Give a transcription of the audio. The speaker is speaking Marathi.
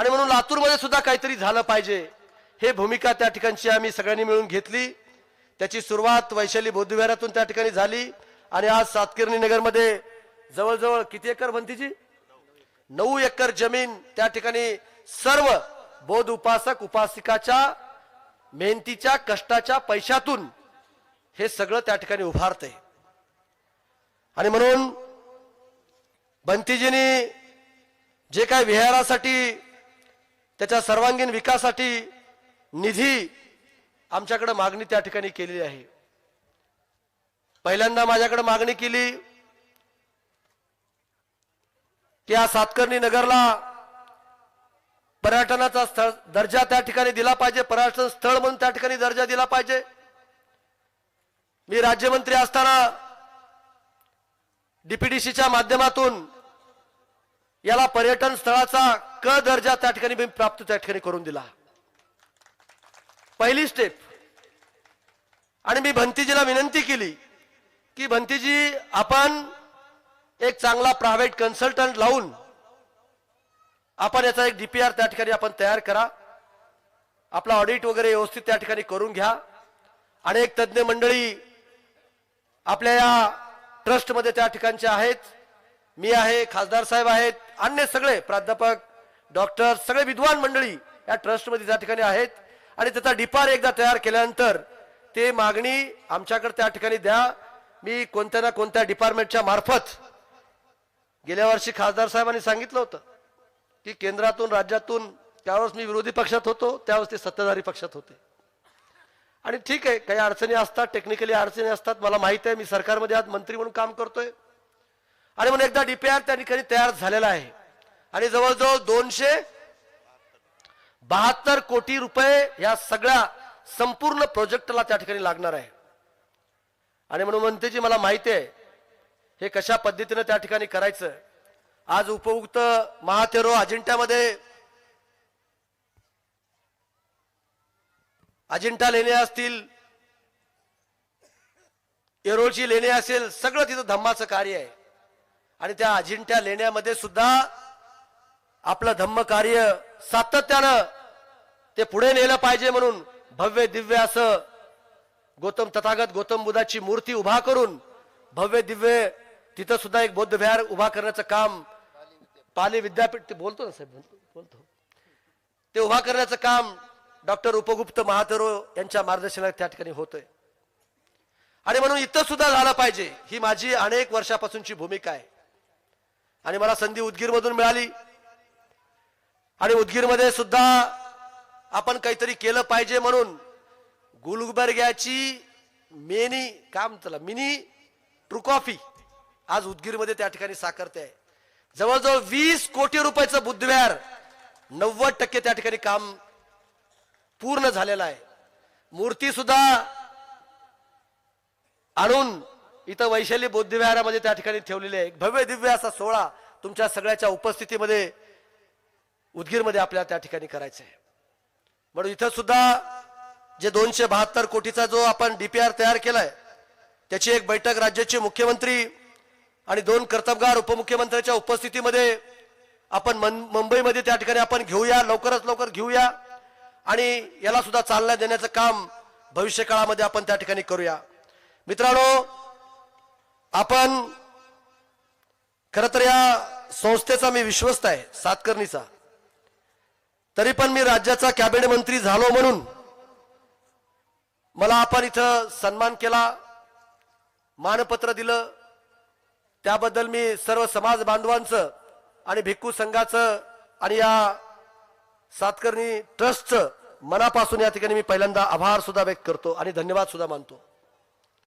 आणि म्हणून लातूरमध्ये सुद्धा काहीतरी झालं पाहिजे. हे भूमिका त्या ठिकाणची आम्ही सगळ्यांनी मिळून घेतली. त्याची सुरुवात वैशाली बौद्धविहारातून त्या ठिकाणी झाली. आणि आज सातकिर्णी नगरमध्ये जवळजवळ किती एकर बनतीची? नऊ एकर जमीन त्या ठिकाणी सर्व बौद्ध उपासक उपासिकाच्या मेहनतीच्या कष्टाच्या पैशातून हे सगळं त्या ठिकाणी उभारते. आणि म्हणून बंतीजींनी जे काय विहारासाठी त्याच्या सर्वांगीण विकासासाठी निधी आमच्याकडे मागणी त्या ठिकाणी केलेली आहे. पहिल्यांदा माझ्याकडे मागणी केली की या सातकर्णी नगरला पर्यटनाचा स्थळ दर्जा त्या ठिकाणी दिला पाहिजे पर्यटन स्थळ म्हणून त्या ठिकाणी दर्जा दिला पाहिजे. मी राज्यमंत्री असताना डीपीडीसीच्या माध्यमातून याला पर्यटन स्थळाचा क दर्जा त्या ठिकाणी मी प्राप्त त्या ठिकाणी करून दिला. पहिली स्टेप आणि मी भंतीजीला विनंती केली की भंतीजी आपण एक चांगला प्रायव्हेट कन्सल्टंट लावून आपण याचा एक डीपीआर त्या ठिकाणी आपण तयार करा. आपला ऑडिट वगैरे व्यवस्थित त्या ठिकाणी करून घ्या. आणि एक तज्ज्ञ मंडळी आपल्या या ट्रस्टमध्ये त्या ठिकाणचे आहेत. मी आहे खासदार साहेब आहेत अन्य सगळे प्राध्यापक डॉक्टर सगळे विद्वान मंडळी या ट्रस्टमध्ये त्या ठिकाणी आहेत आणि त्याचा डिपार एकदा तयार केल्यानंतर ते मागणी आमच्याकडे त्या ठिकाणी द्या. मी कोणत्या ना कोणत्या डिपार्टमेंटच्या मार्फत गेल्या वर्षी खासदार साहेबांनी सांगितलं होतं की केंद्रातून राज्यातून त्यावेळेस मी विरोधी पक्षात होतो त्यावेळेस ते सत्ताधारी पक्षात होते. आणि ठीक आहे काही अडचणी असतात टेक्निकली अडचणी असतात मला माहीत आहे मी सरकारमध्ये आज मंत्री म्हणून काम करतोय. आणि म्हणून एकदा डीपीआर त्या ठिकाणी तयार झालेला आहे. आणि जवळजवळ दोनशे बहात्तर कोटी रुपये या सगळ्या संपूर्ण प्रोजेक्टला त्या ठिकाणी लागणार आहे. आणि म्हणून मंत्रीजी मला माहिती आहे हे कशा पद्धतीनं त्या ठिकाणी करायचं? आज उपयुक्त महातेरो अजिंठ्यामध्ये अजिंठा लेणे असतील येरोळची लेणे असेल सगळं तिथं धम्माचं कार्य आहे. आणि त्या अजिंठ्या लेण्यामध्ये सुद्धा आपलं धम्म कार्य सातत्यानं ते पुढे नेलं पाहिजे म्हणून भव्य दिव्य असं गौतम तथागत गौतम बुद्धाची मूर्ती उभा करून भव्य दिव्य तिथं सुद्धा एक बौद्ध विहार उभा करण्याचं काम पाली विद्यापीठ ते बोलतो ना साहेब बोलतो- ते उभा करण्याचं काम डॉक्टर उपगुप्त महातेरो यांच्या मार्गदर्शनात त्या ठिकाणी होतंय. आणि म्हणून इथं सुद्धा झालं पाहिजे. ही माझी अनेक वर्षापासूनची भूमिका आहे. आणि मला संधी उदगीर मधून मिळाली. आणि उदगीरमध्ये सुद्धा आपण काहीतरी केलं पाहिजे म्हणून गुलबर्ग्याची मेनी काम चला मिनी ट्रुकॉफी आज उदगीरमध्ये त्या ठिकाणी साकारते आहे. जवळजवळ वीस कोटी रुपयाचं बुद्धविहार नव्वद टक्के त्या ठिकाणी काम पूर्ण झालेलं आहे. मूर्ती सुद्धा आणून इथं वैशाली बौद्धविहारामध्ये त्या ठिकाणी ठेवलेली आहे. भव्य दिव्य असा सोहळा तुमच्या सगळ्याच्या उपस्थितीमध्ये उदगीरमध्ये आपल्याला त्या ठिकाणी करायचं आहे म्हणून इथं सुद्धा जे दोनशे बहात्तर कोटीचा जो आपण डीपीआर तयार केलाय त्याची एक बैठक राज्याचे मुख्यमंत्री आणि दोन कर्तबगार उपमुख्यमंत्र्यांच्या उपस्थितीमध्ये आपण मन- मुंबईमध्ये त्या ठिकाणी आपण घेऊया लवकरच लवकर घेऊया आणि याला सुद्धा चालना देण्याचं काम भविष्य काळामध्ये आपण त्या ठिकाणी करूया. मित्रांनो आपण खरं तर या संस्थेचा मी विश्वस्त आहे सातकर्णीचा. तरी पण मी राज्याचा कॅबिनेट मंत्री झालो म्हणून मला आपण इथं सन्मान केला मानपत्र दिलं. त्याबद्दल मी सर्व समाज बांधवांचं आणि भिक्खू संघाचं आणि या सातकर्णी ट्रस्टचं मनापासून या ठिकाणी मी पहिल्यांदा आभार सुद्धा व्यक्त करतो आणि धन्यवाद सुद्धा मानतो.